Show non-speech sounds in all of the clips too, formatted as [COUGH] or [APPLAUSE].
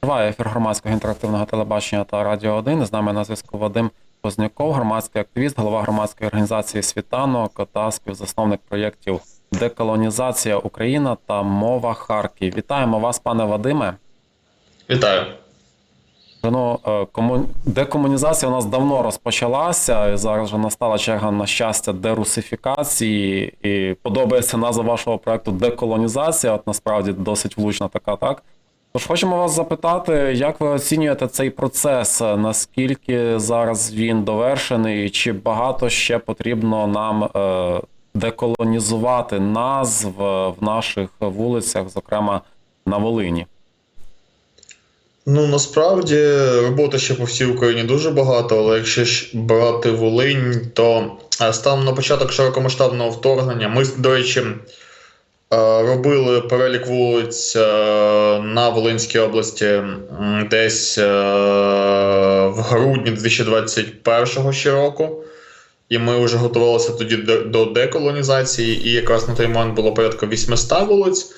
Триває ефір громадського інтерактивного телебачення та радіо 1. З нами на зв'язку Вадим Позняков, громадський активіст, голова громадської організації Світанок та співзасновник проєктів Деколонізація Україна та Мова Харків. Вітаємо вас, пане Вадиме. Вітаю. Е, кому... декомунізація у нас давно розпочалася. і Зараз вже настала черга на щастя дерусифікації. І подобається назва вашого проекту Деколонізація. От насправді досить влучна така, так? Тож хочемо вас запитати, як ви оцінюєте цей процес? Наскільки зараз він довершений, чи багато ще потрібно нам е, деколонізувати назв в наших вулицях, зокрема на Волині? Ну насправді роботи ще по всій Україні дуже багато, але якщо ж брати Волинь, то е, станом на початок широкомасштабного вторгнення ми, до речі, е, робили перелік вулиць е, на Волинській області десь в грудні 2021 ще року. І ми вже готувалися тоді до деколонізації, і якраз на той момент було порядка 800 вулиць.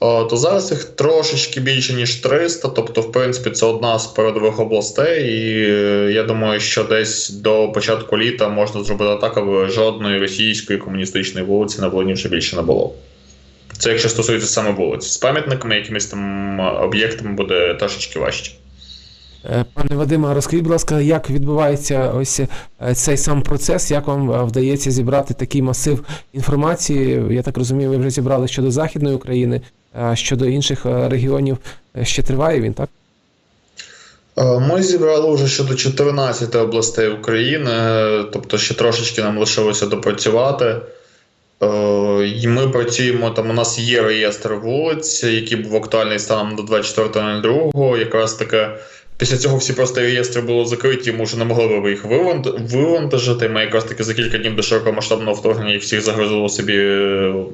О, то зараз їх трошечки більше, ніж 300, тобто, в принципі, це одна з передових областей, і е, я думаю, що десь до початку літа можна зробити так, аби жодної російської комуністичної вулиці на Волині вже більше не було. Це якщо стосується саме вулиць. З пам'ятниками, якимись там е, об'єктами буде трошечки важче. Е, Пане Вадиме, розкажіть, будь ласка, як відбувається ось е, цей сам процес, як вам е, вдається зібрати такий масив інформації? Я так розумію, ви вже зібрали щодо Західної України, а щодо інших регіонів ще триває він, так? Ми зібрали вже щодо 14 областей України, тобто ще трошечки нам лишилося допрацювати. І ми працюємо там. У нас є реєстр вулиць, який був актуальний станом до 24.02. Якраз таки після цього всі просто реєстри були закриті, ми вже не могли б їх вивантажити. Ми якраз таки за кілька днів до широкомасштабного вторгнення їх всіх загрузили собі.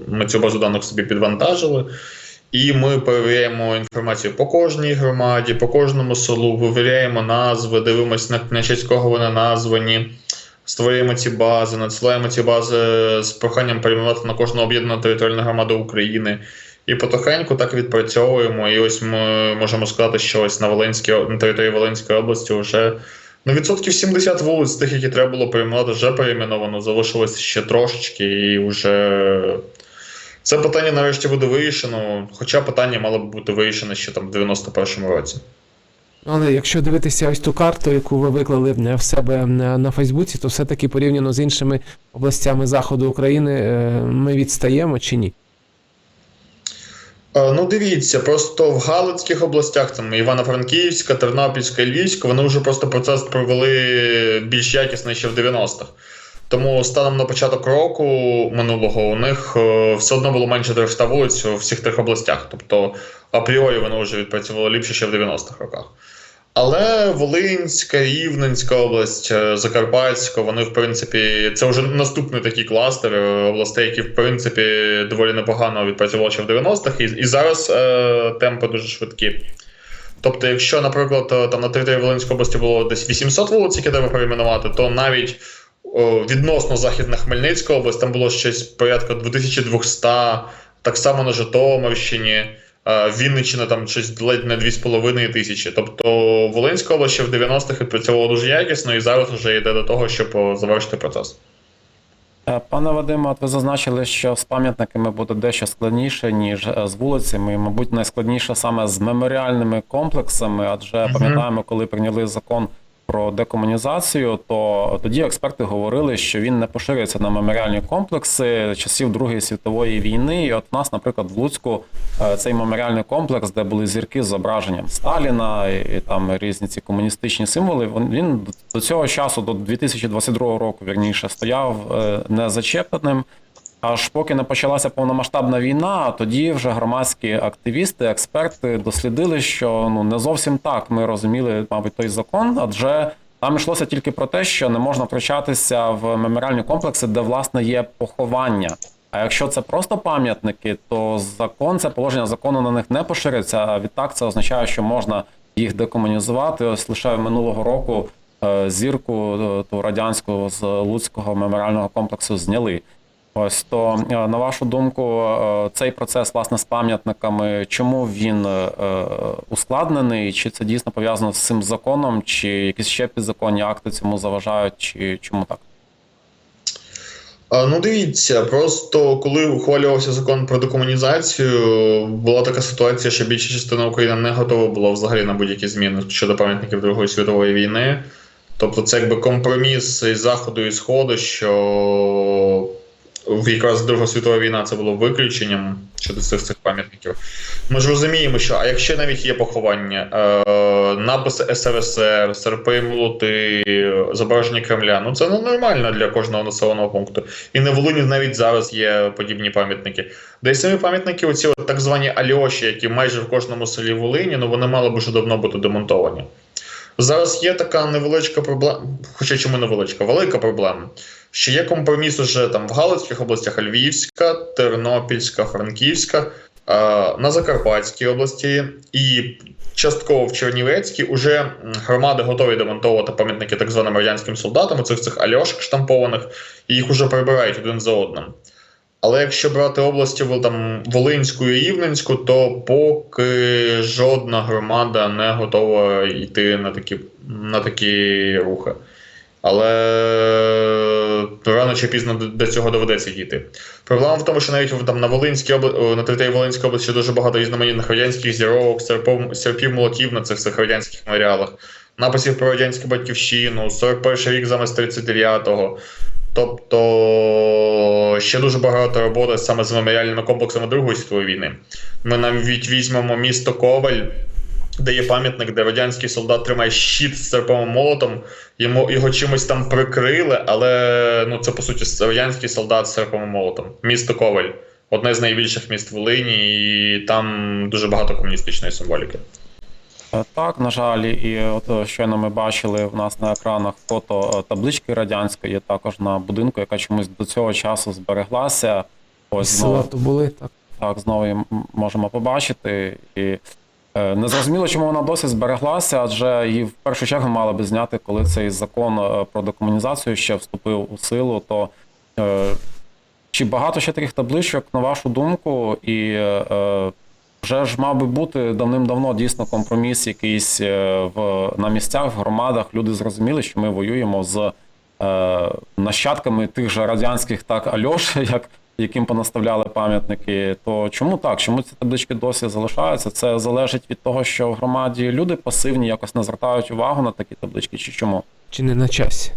Ми цю базу даних собі підвантажили. І ми перевіряємо інформацію по кожній громаді, по кожному селу, вивіряємо назви, дивимося на, на честь кого вони названі, створюємо ці бази, надсилаємо ці бази з проханням перейменувати на кожну об'єднану територіальну громаду України. І потихеньку так відпрацьовуємо. І ось ми можемо сказати, що ось на Волинській на території Волинської області вже ну, відсотків 70 вулиць, тих, які треба було перейменувати, вже перейменовано. Залишилось ще трошечки, і вже це питання нарешті буде вирішено. Хоча питання мало б бути вирішено ще там в 91-му році. Але якщо дивитися ось ту карту, яку ви виклали в себе на, на Фейсбуці, то все-таки порівняно з іншими областями заходу України е, ми відстаємо чи ні? Е, Ну, дивіться, просто в Галицьких областях, там Івано-Франківська, Тернопільська і Львівська, вони вже просто процес провели більш якісно ще в 90-х. Тому станом на початок року минулого у них е, все одно було менше 300 вулиць у всіх трьох областях. Тобто апріорі вони вже відпрацювали ліпше ще в 90-х роках. Але Волинська, Рівненська область, е, Закарпатська, вони, в принципі, це вже наступний такий кластер е, областей, які, в принципі, доволі непогано відпрацювали ще в 90-х, і, і зараз е, темпи дуже швидкі. Тобто, якщо, наприклад, е, там на території Волинської області було десь 800 вулиць, які треба перейменувати, то навіть о, відносно Західна Хмельницька область, там було щось порядка 2200, так само на Житомирщині. Вінниччина там щось ледь не 2,5 тисячі. Тобто Волинська область ще в 90-х відпрацьовувала дуже якісно і зараз вже йде до того, щоб завершити процес. Е, Пане Вадиме, от ви зазначили, що з пам'ятниками буде дещо складніше, ніж е, з вулицями, і, мабуть, найскладніше саме з меморіальними комплексами, адже пам'ятаємо, коли прийняли закон про декомунізацію, то тоді експерти говорили, що він не поширюється на меморіальні комплекси часів Другої світової війни. І от в нас, наприклад, в Луцьку е, цей меморіальний комплекс, де були зірки з зображенням Сталіна і, і там різні ці комуністичні символи. Він до цього часу, до 2022 року, вірніше, стояв е, незачепленим. Аж поки не почалася повномасштабна війна, тоді вже громадські активісти, експерти дослідили, що ну не зовсім так ми розуміли, мабуть, той закон, адже там йшлося тільки про те, що не можна втручатися в меморіальні комплекси, де власне є поховання. А якщо це просто пам'ятники, то закон, це положення закону на них не поширюється. А відтак це означає, що можна їх декомунізувати. Ось лише минулого року е, зірку е, ту радянську з Луцького меморіального комплексу зняли. Ось то е, на вашу думку, е, цей процес власне з пам'ятниками, чому він е, ускладнений? Чи це дійсно пов'язано з цим законом, чи якісь ще підзаконні акти цьому заважають, чи чому так? Ну, дивіться, просто коли ухвалювався закон про декомунізацію, була така ситуація, що більша частина України не готова була взагалі на будь-які зміни щодо пам'ятників Другої світової війни. Тобто, це якби компроміс із заходу і сходу, що якраз Друга світова війна це було виключенням щодо цих цих пам'ятників. Ми ж розуміємо, що а якщо навіть є поховання, е, написи СРСР, серпи, молоти, зображення Кремля, ну це нормально для кожного населеного пункту. І на Волині навіть зараз є подібні пам'ятники. Де й самі пам'ятники, оці от так звані Альоші, які майже в кожному селі Волині, ну вони мали б вже давно бути демонтовані. Зараз є така невеличка проблема, хоча чому невеличка, велика проблема, що є компроміс уже там в Галицьких областях Львівська, Тернопільська, Франківська, на Закарпатській області і частково в Чернівецькій уже громади готові демонтовувати пам'ятники так званим радянським солдатам, цих цих альошок штампованих, і їх уже прибирають один за одним. Але якщо брати області там, Волинську і Рівненську, то поки жодна громада не готова йти на такі, на такі рухи. Але рано чи пізно до- цього доведеться дійти. Проблема в тому, що навіть там, на Волинській обла... на території Волинської області дуже багато різноманітних радянських зірок, серпов... серпів молотів на цих цих радянських меморіалах, написів про радянську батьківщину, 41 рік замість 39-го. Тобто ще дуже багато роботи саме з меморіальними комплексами Другої світової війни. Ми навіть візьмемо місто Коваль, де є пам'ятник, де радянський солдат тримає щит з серповим молотом, йому його чимось там прикрили, але ну це по суті радянський солдат з серповим молотом. Місто Коваль одне з найбільших міст Волині, і там дуже багато комуністичної символіки. Е, Так, на жаль, і от е, щойно ми бачили в нас на екранах фото е, таблички радянської, також на будинку, яка чомусь до цього часу збереглася. Ось села то були, так. так, знову її можемо побачити. І е, незрозуміло, чому вона досі збереглася, адже її в першу чергу мали би зняти, коли цей закон про декомунізацію ще вступив у силу. То е, чи багато ще таких табличок, на вашу думку, і е, вже ж мав би бути давним-давно дійсно компроміс якийсь е, в, на місцях, в громадах. Люди зрозуміли, що ми воюємо з е, нащадками тих же радянських так Альош, [LAUGHS] як, яким понаставляли пам'ятники. То чому так? Чому ці таблички досі залишаються? Це залежить від того, що в громаді люди пасивні, якось не звертають увагу на такі таблички, чи чому? Чи не на часі?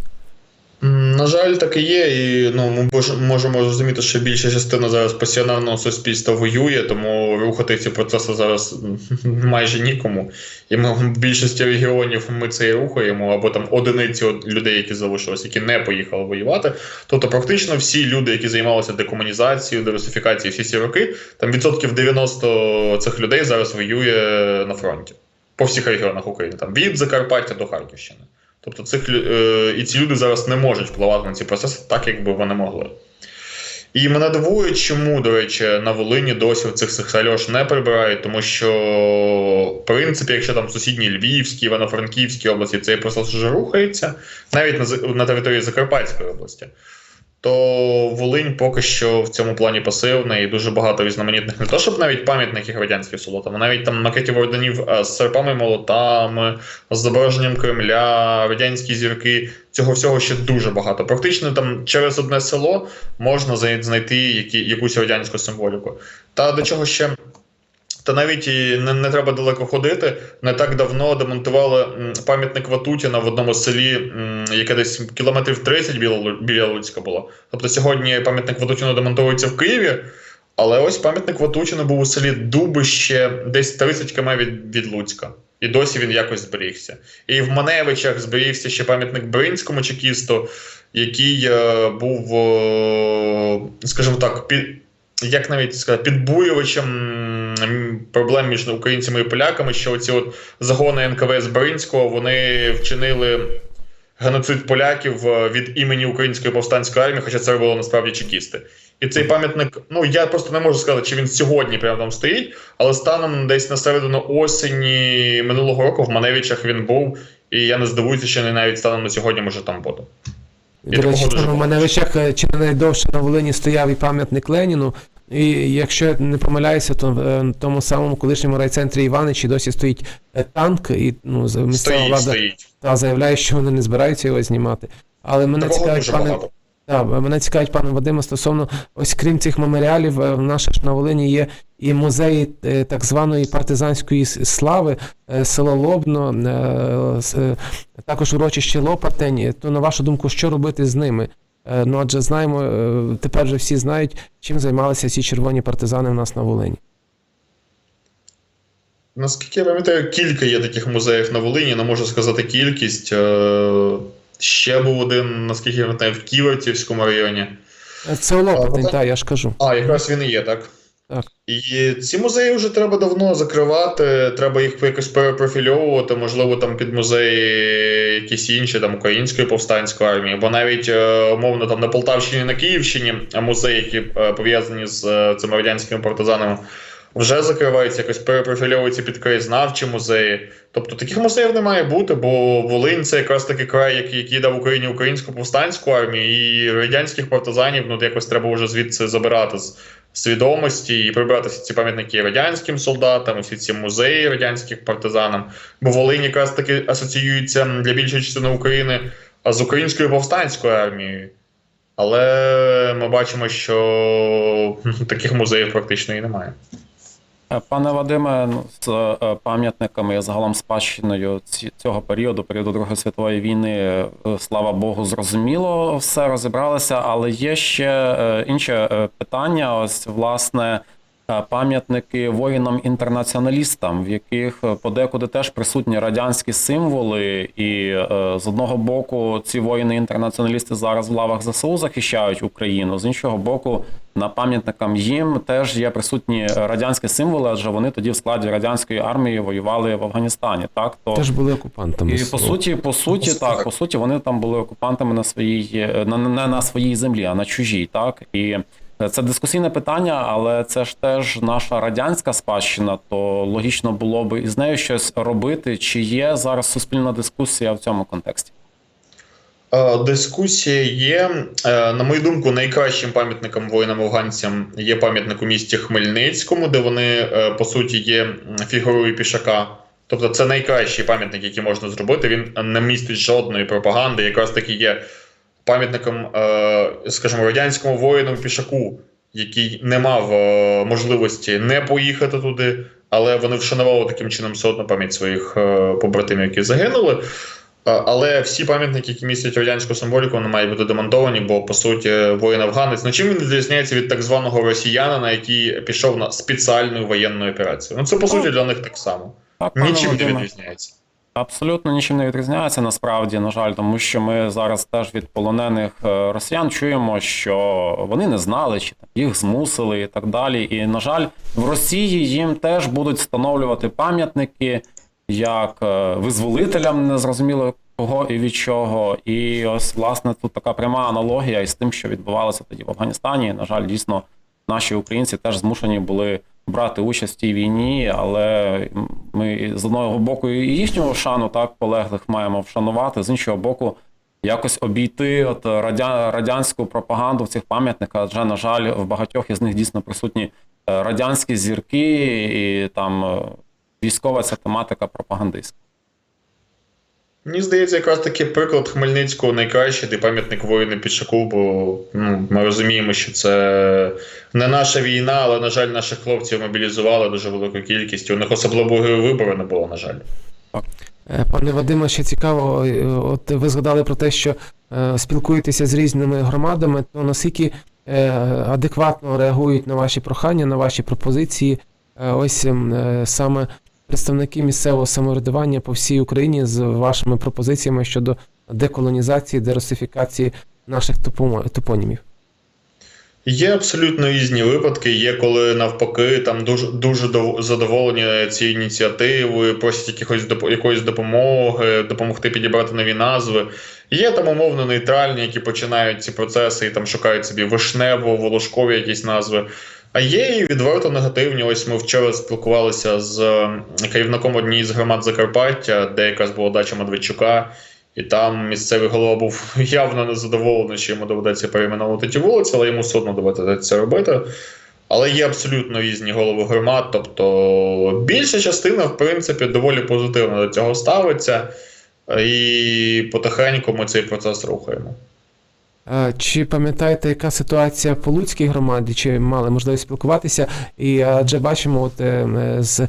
На жаль, так і є, і ну ми можемо розуміти, що більша частина зараз пасіонарного суспільства воює, тому рухати ці процеси зараз [LAUGHS] майже нікому. І ми в більшості регіонів ми це і рухаємо, або там одиниці людей, які залишились, які не поїхали воювати. Тобто, практично всі люди, які займалися декомунізацією, дерусифікацією всі ці роки, там відсотків 90 цих людей зараз воює на фронті по всіх регіонах України, там від Закарпаття до Харківщини. Тобто цих е, і ці люди зараз не можуть впливати на ці процеси так, як би вони могли. І мене дивує, чому, до речі, на Волині досі цих цих сальош не прибирають, тому що, в принципі, якщо там сусідні Львівські, Івано-Франківські області цей процес вже рухається, навіть на, на території Закарпатської області, то Волинь поки що в цьому плані пасивна і дуже багато різноманітних, не то щоб навіть пам'ятників радянських солдатам, а навіть там макетів орденів е, з серпами молотами, з зображенням Кремля, радянські зірки. Цього всього ще дуже багато. Практично там через одне село можна знайти які, якусь радянську символіку. Та до чого ще. Та навіть і не, не треба далеко ходити. Не так давно демонтували пам'ятник Ватутіна в одному селі, яке десь кілометрів 30 біля, біля Луцька було. Тобто сьогодні пам'ятник Ватутіну демонтується в Києві, але ось пам'ятник Ватутіну був у селі Дубище, десь 30 км від, від Луцька. І досі він якось зберігся. І в Маневичах зберігся ще пам'ятник Бринському чекісту, який е, був, е, скажімо так, під, як навіть сказати, підбурювачем проблем між українцями і поляками, що оці от загони НКВС Бринського вони вчинили геноцид поляків е, від імені Української повстанської армії, хоча це робили насправді чекісти. І цей пам'ятник, ну я просто не можу сказати, чи він сьогодні прямо там стоїть, але станом десь на середину осені минулого року в Маневичах він був, і я не здивуюся, що не навіть станом на сьогодні може там бути. До речі, там у е, чи не найдовше на Волині стояв і пам'ятник Леніну. І якщо я не помиляюся, то е, в тому самому колишньому райцентрі Іваничі досі стоїть е, танк, і ну, місцева Стоїть, влада стоїть. та заявляє, що вони не збираються його знімати. Але мене Такого цікавить, пане, багато. Та, мене цікавить, пане Вадиме, стосовно ось крім цих меморіалів, е, в наших ж на Волині є і музеї е, так званої партизанської слави, е, село Лобно, е, е, також урочище Лопатень. То на вашу думку, що робити з ними? Е, Ну адже знаємо, е, тепер вже всі знають, чим займалися ці червоні партизани в нас на Волині. Наскільки я пам'ятаю, кілька є таких музеїв на Волині, не можу сказати кількість. Ще був один, наскільки я пам'ятаю, в Ківерцівському районі. Е, Це Лопатень, так. я ж кажу. А, якраз він і є, так? Так. І ці музеї вже треба давно закривати, треба їх якось перепрофільовувати, можливо, там під музеї якісь інші, там української повстанської армії, бо навіть е, умовно там на Полтавщині, на Київщині, музеї, які е, пов'язані з цими радянськими партизанами, вже закриваються, якось перепрофільовуються під краєзнавчі музеї. Тобто таких музеїв не має бути, бо Волинь це якраз такий край, який, який дав Україні українську повстанську армію, і радянських партизанів ну якось треба вже звідси забирати з свідомості і прибрати всі ці пам'ятники радянським солдатам, всі ці музеї радянських партизанам. Бо Волинь якраз таки асоціюється для більшої частини України з українською повстанською армією. Але ми бачимо, що [LAUGHS] таких музеїв практично і немає. Е, Пане Вадиме, ну, з е, пам'ятниками і загалом спадщиною цього періоду, періоду Другої світової війни, е, слава Богу, зрозуміло, все розібралося, але є ще інше питання. Ось власне. Е, Пам'ятники воїнам-інтернаціоналістам, в яких е, подекуди теж присутні радянські символи, і е, з одного боку ці воїни-інтернаціоналісти зараз в лавах ЗСУ захищають Україну, з іншого боку, на пам'ятникам їм теж є присутні радянські символи, адже вони тоді в складі радянської армії воювали в Афганістані. Так то Теж були окупантами. і по суті, по суті, суті, так, так. по суті, вони там були окупантами на своїй на не на своїй землі, а на чужій. Так і це дискусійне питання, але це ж теж наша радянська спадщина. То логічно було би із нею щось робити. Чи є зараз суспільна дискусія в цьому контексті? Е, Дискусія є. Е, На мою думку, найкращим пам'ятником воїнам-афганцям є пам'ятник у місті Хмельницькому, де вони, е, по суті, є фігурою пішака. Тобто це найкращий пам'ятник, який можна зробити. Він не містить жодної пропаганди, якраз таки є пам'ятником, е, скажімо, радянському воїну пішаку, який не мав е, можливості не поїхати туди, але вони вшанували таким чином все одно пам'ять своїх е, побратимів, які загинули. Але всі пам'ятники, які містять радянську символіку, вони мають бути демонтовані, бо по суті воїн афганець. Ну чим він відрізняється від так званого росіянина, який пішов на спеціальну воєнну операцію? Ну це по суті для них так само. Нічим не відрізняється. Абсолютно нічим не відрізняється насправді, на жаль, тому що ми зараз теж від полонених е, росіян чуємо, що вони не знали, чи їх змусили і так далі. І, на жаль, в Росії їм теж будуть встановлювати пам'ятники як е, визволителям, незрозуміло кого і від чого. І ось власне тут така пряма аналогія із тим, що відбувалося тоді в Афганістані. На жаль, дійсно, наші українці теж змушені були брати участь в тій війні, але ми з одного боку і їхнього шану так полеглих маємо вшанувати, з іншого боку, якось обійти от радя, радянську пропаганду в цих пам'ятниках, адже, на жаль, в багатьох із них дійсно присутні е, радянські зірки і там е, військова ця тематика пропагандистська. Мені здається, якраз таки приклад Хмельницького найкращий, де пам'ятник воїну Пішаку, бо ну, ми розуміємо, що це не наша війна, але, на жаль, наших хлопців мобілізували дуже велику кількість. У них особливої вибору не було, на жаль. Е, Пане Вадиме, ще цікаво, е, от ви згадали про те, що е, спілкуєтеся з різними громадами, то наскільки адекватно реагують на ваші прохання, на ваші пропозиції, ось саме представники місцевого самоврядування по всій Україні з вашими пропозиціями щодо деколонізації, дерусифікації наших топонімів. Є абсолютно різні випадки. Є коли навпаки там дуже дуже задоволені цією ініціативою, просять якихось якоїсь допомоги, допомогти підібрати нові назви. Є там умовно нейтральні, які починають ці процеси і там шукають собі вишнево, волошкові якісь назви. А є і відверто негативні. Ось ми вчора спілкувалися з керівником однієї з громад Закарпаття, де якраз була дача Медведчука. І там місцевий голова був [LAUGHS] явно незадоволений, що йому доведеться перейменовувати ті вулиці, але йому все одно доведеться це робити. Але є абсолютно різні голови громад. Тобто більша частина, в принципі, доволі позитивно до цього ставиться, і потихеньку ми цей процес рухаємо. Е, Чи пам'ятаєте, яка ситуація по Луцькій громаді? Чи мали можливість спілкуватися? І адже бачимо, от е, е, з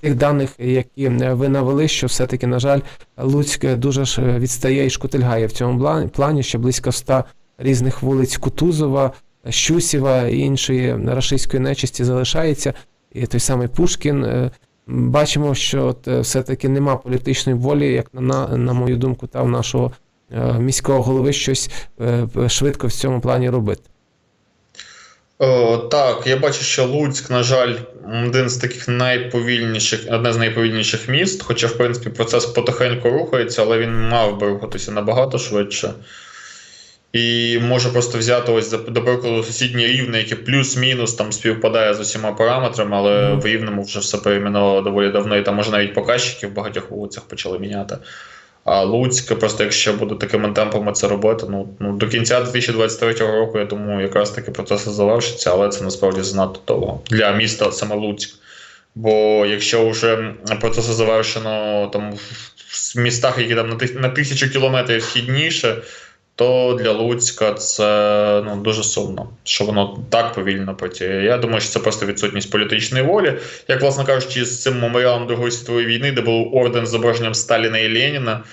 тих даних, які е, ви навели, що все-таки, на жаль, Луцьк дуже ж відстає і шкутильгає в цьому плані, ще близько ста різних вулиць Кутузова, Щусєва і іншої рашистської нечисті залишається. І той самий Пушкін. Е, Бачимо, що е, все-таки нема політичної волі, як на, на, мою думку, та в нашого е, міського голови щось е, швидко в цьому плані робити. О, так, я бачу, що Луцьк, на жаль, один з таких найповільніших, одне з найповільніших міст, хоча, в принципі, процес потихеньку рухається, але він мав би рухатися набагато швидше. І може просто взяти ось до прикладу сусіднє рівне, яке плюс-мінус там співпадає з усіма параметрами, але в рівному вже все перейменовано доволі давно, і там може навіть показчики в багатьох вулицях почали міняти. А Луцьк, просто якщо буде такими темпами це робити, ну, ну до кінця 2023 року, я думаю, якраз таки процес завершиться, але це насправді занадто довго для міста саме Луцьк. Бо якщо вже процеси завершено там в містах, які там на тисячу кілометрів східніше, то для Луцька це ну, дуже сумно, що воно так повільно працює. Я думаю, що це просто відсутність політичної волі. Як, власне кажучи, з цим меморіалом Другої світової війни, де був орден з зображенням Сталіна і Леніна,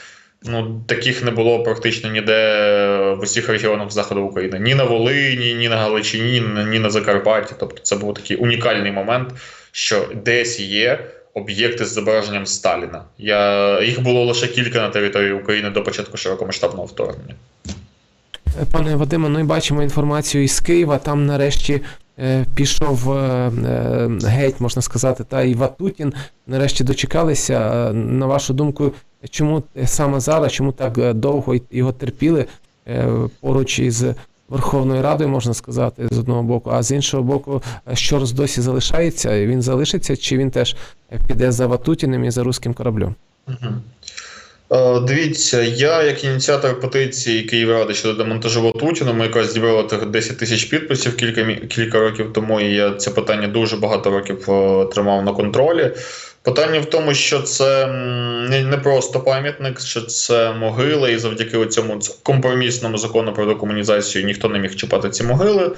ну таких не було практично ніде в усіх регіонах заходу України. Ні на Волині, ні на Галичині, ні на Закарпатті. Тобто це був такий унікальний момент, що десь є. Об'єкти з зображенням Сталіна. Я... Їх було лише кілька на території України до початку широкомасштабного вторгнення. Пане Вадиме, ну і бачимо інформацію із Києва. Там нарешті е, пішов е, е, геть, можна сказати, та і Ватутін. Нарешті дочекалися. Е, На вашу думку, чому саме зараз, чому так е, довго його терпіли е, поруч із Верховною Радою, можна сказати, з одного боку, а з іншого боку, Щорс досі залишається, він залишиться, чи він теж піде за Ватутіним і за руським кораблем? Е, Дивіться, я як ініціатор петиції Київради щодо демонтажу Ватутіна, ми якраз зібрали тих 10 тисяч підписів кілька, кілька років тому, і я це питання дуже багато років е, тримав на контролі. Питання в тому, що це не, просто пам'ятник, що це могила, і завдяки цьому компромісному закону про декомунізацію ніхто не міг чіпати ці могили.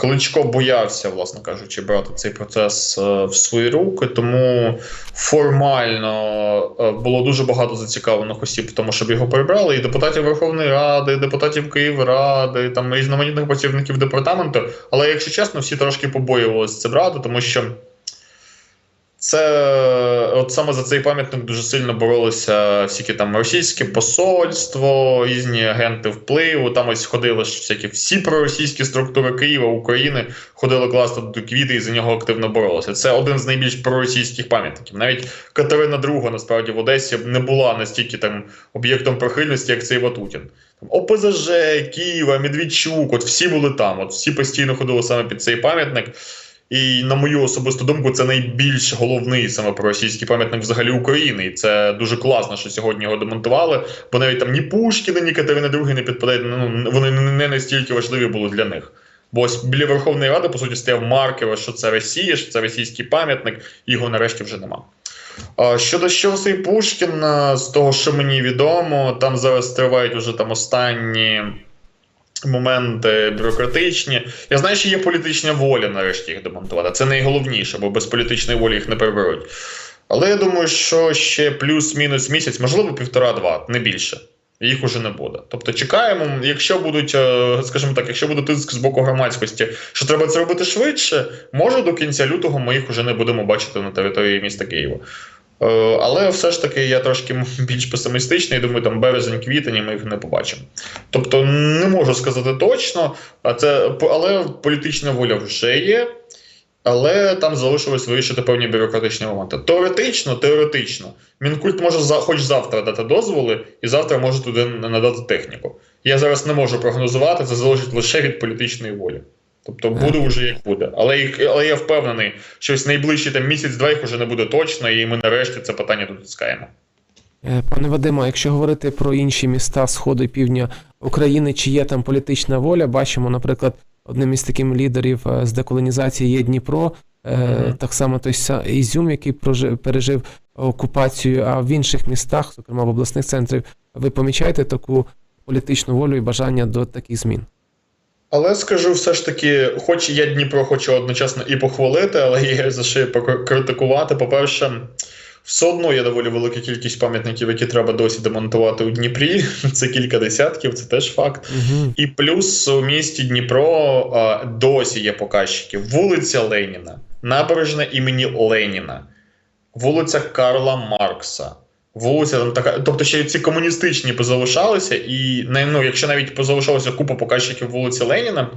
Кличко боявся, власне кажучи, брати цей процес е, в свої руки, тому формально е, було дуже багато зацікавлених осіб тому, щоб його прибрали, і депутатів Верховної Ради, і депутатів Київради, там різноманітних працівників департаменту. Але, якщо чесно, всі трошки побоювалися це брати, тому що. Це от саме за цей пам'ятник дуже сильно боролися всякі там російське посольство, різні агенти впливу. Там ось ходили всякі всі проросійські структури Києва, України ходили класти до квіти і за нього активно боролися. Це один з найбільш проросійських пам'ятників. Навіть Катерина II, насправді в Одесі не була настільки там об'єктом прихильності, як цей Ватутін. ОПЗЖ, Києва, Медведчук, от всі були там. От всі постійно ходили саме під цей пам'ятник. І на мою особисту думку, це найбільш головний саме проросійський пам'ятник взагалі України. І це дуже класно, що сьогодні його демонтували, бо навіть там ні Пушкіна, ні Катерина II не підпадають. Ну вони не настільки важливі були для них. Бо ось біля Верховної Ради, по суті, стояв маркер, що це Росія, що це російський пам'ятник, його нарешті вже нема. Щодо Щорса і Пушкіна, з того, що мені відомо, там зараз тривають уже там останні моменти бюрократичні. Я знаю, що є політична воля нарешті їх демонтувати. Це найголовніше, бо без політичної волі їх не приберуть. Але я думаю, що ще плюс-мінус місяць, можливо, півтора-два, не більше. Їх уже не буде. Тобто чекаємо, якщо будуть, е, скажімо так, якщо буде тиск з боку громадськості, що треба це робити швидше, може до кінця лютого ми їх уже не будемо бачити на території міста Києва. Е, Але все ж таки я трошки [LAUGHS] більш песимістичний, думаю, там березень-квітень ми їх не побачимо. Тобто не можу сказати точно, а це, але політична воля вже є, але там залишилось вирішити певні бюрократичні моменти. Теоретично, теоретично, Мінкульт може за, хоч завтра дати дозволи, і завтра може туди надати техніку. Я зараз не можу прогнозувати, це залежить лише від політичної волі. Тобто буде вже як буде. Але їх, але я впевнений, що ось найближчі там місяць-два їх вже не буде точно, і ми нарешті це питання дотискаємо. Е, Пане Вадиме, якщо говорити про інші міста Сходу і Півдня України, чи є там політична воля? Бачимо, наприклад, одним із таких лідерів е, з деколонізації є Дніпро, е, Мгм. так само той Ізюм, який прожив, пережив окупацію, а в інших містах, зокрема в обласних центрів, ви помічаєте таку політичну волю і бажання до таких змін? Але скажу все ж таки, хоч я Дніпро хочу одночасно і похвалити, але є за що і покритикувати. По-перше, все одно є доволі велика кількість пам'ятників, які треба досі демонтувати у Дніпрі. [LAUGHS] Це кілька десятків, це теж факт. Угу. І плюс у місті Дніпро а, досі є показчики. Вулиця Леніна, набережна імені Леніна, вулиця Карла Маркса. Вулиця там така, тобто ще ці комуністичні позалишалися, і ну, якщо навіть позалишалося купа показчиків вулиці Леніна,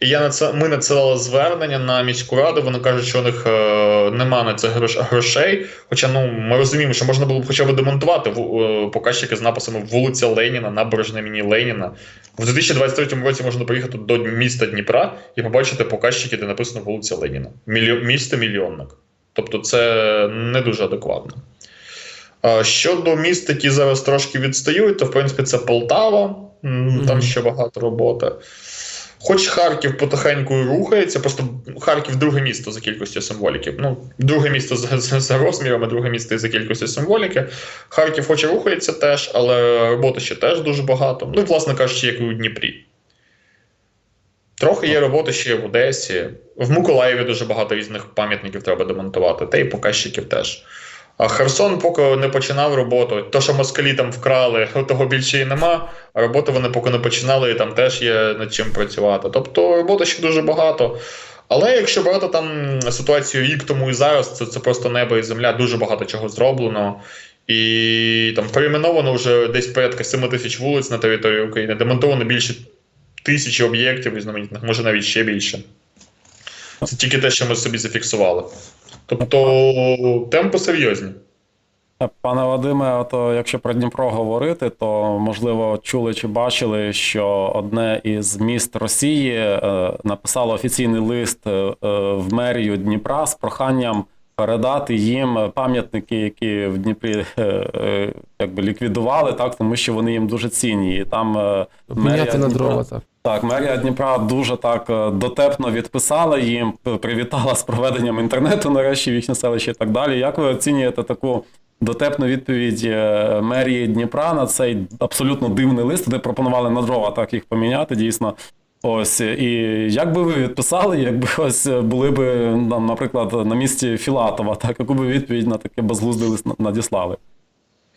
і я надсила- ми надсилали звернення на міську раду. Вони кажуть, що у них е, нема на це грошей. Хоча ну ми розуміємо, що можна було б хоча б демонтувати е, показчики з написами вулиця Леніна, набережна імені Леніна. В 2023 році можна приїхати до міста Дніпра і побачити показчики, де написано вулиця Леніна. Мільйо... Місто мільйонник. Тобто це не дуже адекватно. Щодо міст, які зараз трошки відстають, то в принципі це Полтава, там ще багато роботи. Хоч Харків потихеньку рухається, просто Харків друге місто за кількістю символіки. Ну, друге місто за, за, за розмірами, друге місто і за кількістю символіки. Харків хоч і рухається теж, але роботи ще теж дуже багато. Ну, власне кажучи, як і у Дніпрі. Трохи є роботи ще в Одесі. В Миколаєві дуже багато різних пам'ятників треба демонтувати, та й показчиків теж. А Херсон поки не починав роботу. То, що москалі там вкрали, [LAUGHS] того більше і нема. А роботи вони поки не починали, і там теж є над чим працювати. Тобто роботи ще дуже багато. Але якщо брати там ситуацію рік тому і зараз, це, це просто небо і земля, дуже багато чого зроблено. І там перейменовано вже десь порядка 7 тисяч вулиць на території України, демонтовано більше тисячі об'єктів різноманітних, може навіть ще більше. Це тільки те, що ми собі зафіксували. Тобто темпи серйозні. Пане Вадиме, от е, якщо про Дніпро говорити, то можливо чули чи бачили, що одне із міст Росії е, написало офіційний лист е, в мерію Дніпра з проханням передати їм пам'ятники, які в Дніпрі е, е, якби ліквідували, так тому що вони їм дуже цінні. І там е, на дрова, так. так, мерія Дніпра дуже так дотепно відписала їм, привітала з проведенням інтернету нарешті в їхнє селище і так далі. Як ви оцінюєте таку дотепну відповідь мерії Дніпра на цей абсолютно дивний лист, де пропонували на дрова так їх поміняти, дійсно. Ось і як би ви відписали, якби ось були би нам, наприклад, на місці Філатова, так яку би відповідь на таке безглуздий лист надіслали?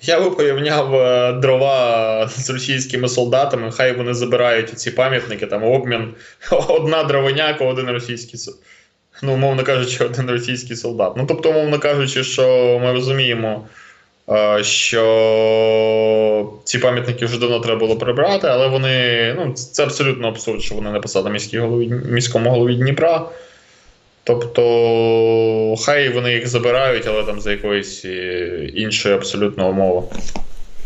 Я би порівняв е, дрова з російськими солдатами, хай вони забирають ці пам'ятники, там обмін. [LAUGHS] Одна дровиняка, один російський Ну, умовно кажучи, [LAUGHS] один російський солдат. Ну, тобто, умовно кажучи, що ми розуміємо, е, що ці пам'ятники вже давно треба було прибрати, але вони. Ну, це абсолютно абсурд, що вони написали міській голові, міському голові Дніпра. Тобто, хай вони їх забирають, але там за якоїсь е, іншої абсолютно умови.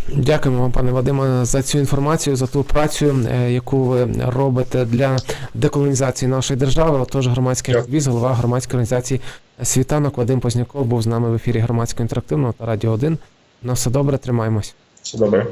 Дякуємо вам, пане Вадиме, за цю інформацію, за ту працю, е, яку ви робите для деколонізації нашої держави. Отож, громадський активіст, голова громадської організації Світанок Вадим Позняков був з нами в ефірі громадського інтерактивного та радіо 1. На все добре, тримаємось. Все добре.